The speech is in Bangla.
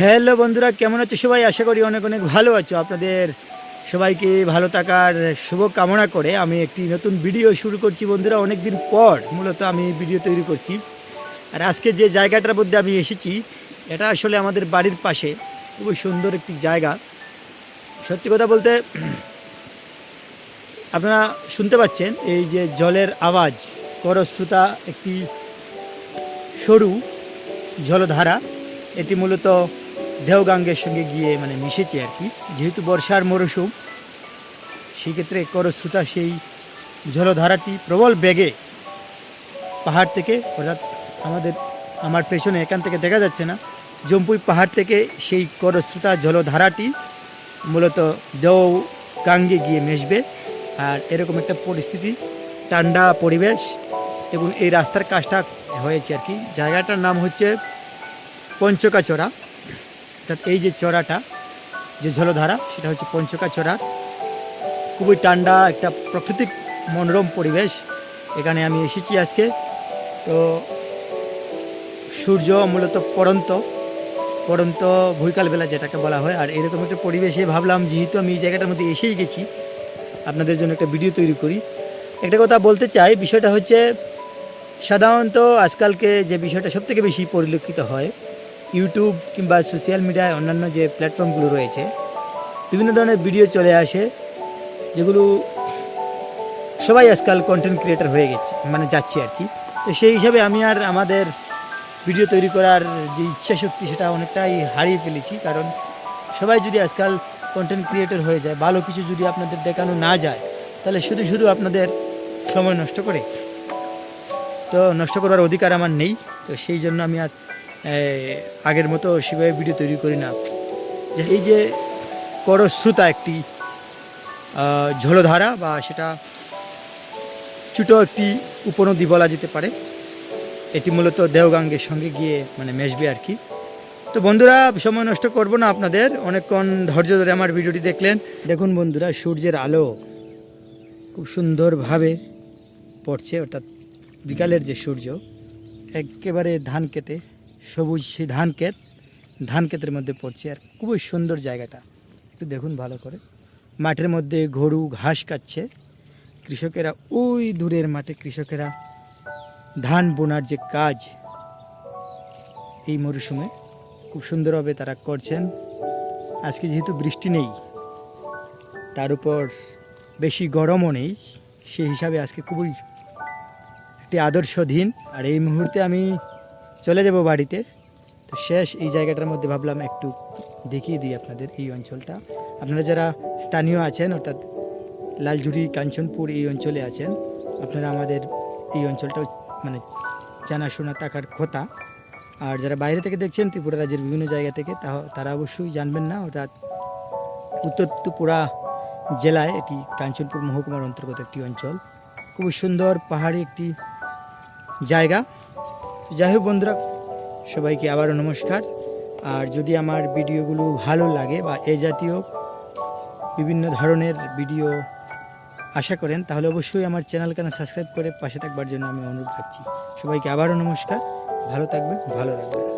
হ্যালো বন্ধুরা, কেমন আছো সবাই? আশা করি অনেক অনেক ভালো আছো। আপনাদের সবাইকে ভালো থাকার শুভ কামনা করে আমি একটি নতুন ভিডিও শুরু করছি বন্ধুরা। অনেক দিন পর মূলত আমি ভিডিও তৈরি করছি। আর আজকে যে জায়গাটার মধ্যে আমি এসেছি, এটা আসলে আমাদের বাড়ির পাশে। খুবই সুন্দর একটি জায়গা। সত্যি কথা বলতে, আপনারা শুনতে পাচ্ছেন এই যে জলের আওয়াজ, করশ্রুতা একটি সরু জলধারা। এটি মূলত দেওগাঙ্গের সঙ্গে গিয়ে মানে মিশেছে আর কি। যেহেতু বর্ষার মরশুম, সেক্ষেত্রে করশ্রুতা সেই জলধারাটি প্রবল বেগে পাহাড় থেকে, অর্থাৎ আমাদের, আমার পেছনে এখান থেকে দেখা যাচ্ছে না, জম্পুই পাহাড় থেকে সেই করশ্রুতা জলধারাটি মূলত দেও গাঙ্গে গিয়ে মিশবে। আর এরকম একটা পরিস্থিতি, ঠান্ডা পরিবেশ এবং এই রাস্তার কাজটা হয়েছে আর কি। জায়গাটার নাম হচ্ছে পঞ্চকা চড়া অর্থাৎ এই যে চড়াটা, যে জলধারা সেটা হচ্ছে পঞ্চকা চড়া। খুবই ঠান্ডা একটা প্রাকৃতিক মনোরম পরিবেশ এখানে আমি এসেছি আজকে। তো সূর্য মূলত পড়ন্ত পড়ন্ত বৈকালবেলা যেটাকে বলা হয়। আর এরকম একটা পরিবেশে ভাবলাম, যেহেতু আমি এই জায়গাটার মধ্যে এসেই গেছি, আপনাদের জন্য একটা ভিডিও তৈরি করি। একটা কথা বলতে চাই, বিষয়টা হচ্ছে সাধারণত আজকালকে যে বিষয়টা সবথেকে বেশি পরিলক্ষিত হয় ইউটিউব কিংবা সোশ্যাল মিডিয়ায় অন্যান্য যে প্ল্যাটফর্মগুলো রয়েছে, বিভিন্ন ধরনের ভিডিও চলে আসে, যেগুলো সবাই আজকাল কন্টেন্ট ক্রিয়েটার হয়ে গেছে মানে যাচ্ছে আর কি। তো সেই হিসাবে আমি আর আমাদের ভিডিও তৈরি করার যে ইচ্ছা শক্তি, সেটা অনেকটাই হারিয়ে ফেলেছি। কারণ সবাই যদি আজকাল কন্টেন্ট ক্রিয়েটর হয়ে যায়, ভালো কিছু যদি আপনাদের দেখানো না যায়, তাহলে শুধু শুধু আপনাদের সময় নষ্ট করে। তো নষ্ট করার অধিকার আমার নেই, তো সেই জন্য আমি আর আগের মতো সেভাবে ভিডিও তৈরি করি না। যে এই যে করশ্রুতা একটি আহ, জলধারা বা সেটা ছোটো একটি উপনদী বলা যেতে পারে এটি মূলত দেওগাঙ্গের সঙ্গে গিয়ে মানে মেশবে আর কি। তো বন্ধুরা সময় নষ্ট করব না আপনাদের অনেকক্ষণ ধৈর্য ধরে আমার ভিডিওটি দেখলেন। দেখুন বন্ধুরা সূর্যের আলো খুব সুন্দরভাবে পড়ছে অর্থাৎ বিকালের যে সূর্য একেবারে ধান খেতে সবুজ সেই ধান ক্ষেত, ধান ক্ষেতের মধ্যে পড়ছে আর খুবই সুন্দর জায়গাটা। একটু দেখুন ভালো করে। মাঠের মধ্যে গরু ঘাস কাটছে। কৃষকেরা, ওই দূরের মাঠে কৃষকেরা ধান বোনার যে কাজ, এই মরশুমে খুব সুন্দরভাবে তারা করছেন। আজকে যেহেতু বৃষ্টি নেই, তার উপর বেশি গরমও নেই সেই হিসাবে আজকে খুবই একটি আদর্শ দিন। আর এই মুহূর্তে আমি চলে যাব বাড়িতে। তো শেষ এই জায়গাটার মধ্যে ভাবলাম একটু দেখিয়ে দিই আপনাদের এই অঞ্চলটা। আপনারা যারা স্থানীয় আছেন, অর্থাৎ লালঝুরি, কাঞ্চনপুর এই অঞ্চলে আছেন, আপনারা আমাদের এই অঞ্চলটাও মানে জানাশোনা থাকার কথা। আর যারা বাইরে থেকে দেখছেন, ত্রিপুরা রাজ্যের বিভিন্ন জায়গা থেকে, তা তারা অবশ্যই জানবেন না, অর্থাৎ উত্তর ত্রিপুরা জেলায় এটি কাঞ্চনপুর মহকুমার অন্তর্গত একটি অঞ্চল। খুবই সুন্দর পাহাড়ি একটি জায়গা। যাই হোক বন্ধুরা, সবাইকে আবারও নমস্কার। আর যদি আমার ভিডিওগুলো ভালো লাগে বা এ জাতীয় বিভিন্ন ধরনের ভিডিও আশা করেন, তাহলে অবশ্যই আমার চ্যানেলখানে সাবস্ক্রাইব করে পাশে থাকবার জন্য আমি অনুরোধ রাখছি। সবাইকে আবারও নমস্কার, ভালো থাকবে ভালো রাখবেন।